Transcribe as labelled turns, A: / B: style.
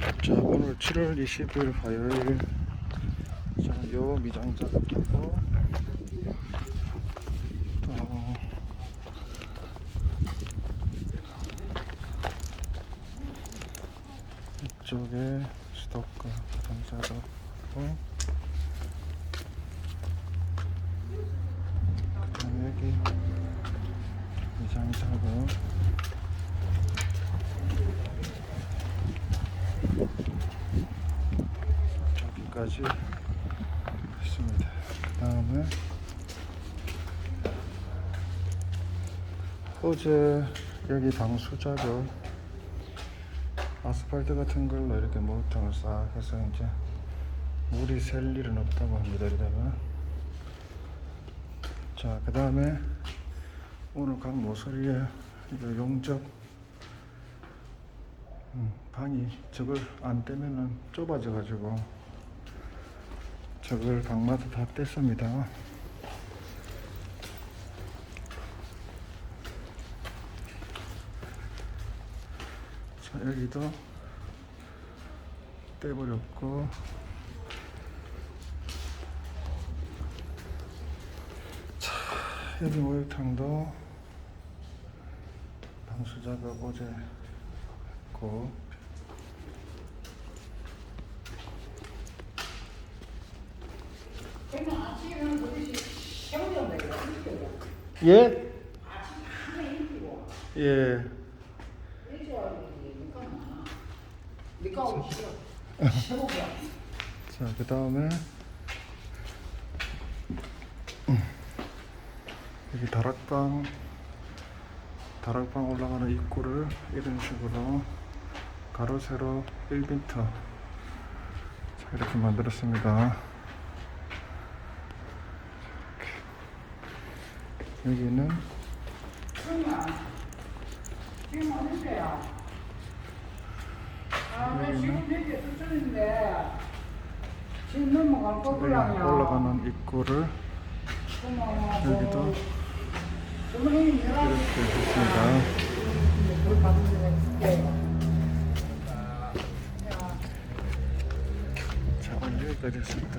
A: 자 오늘 7월 20일 화요일. 자요 미장 작업하고. 또 이쪽에 스토커 부동 작업하고. 그다음에 여기 미장 작업 저기까지 했습니다. 그 다음에 어제 여기 작업 아스팔트 같은 걸로 이렇게 목욕탕을 싹 해서 이제 물이 셀 일은 없다고 합니다. 이러다가 자, 그 다음에 오늘 각 모서리에 이거 용접 음, 방이 저걸 안 떼면은 좁아져 가지고 저걸 방마다 다 뗐습니다. 자 여기도 떼버렸고 자 여기 목욕탕도 방수 작업 어제 했고 예? 예. 자, 그 다음에 여기 다락방 다락방 올라가는 입구를 이런 식으로 가로 세로 1m 자, 이렇게 만들었습니다. 여기는. 올라가는 입구를 여기도 이렇게
B: 게
A: 자, 오늘 여기까지 했습니다.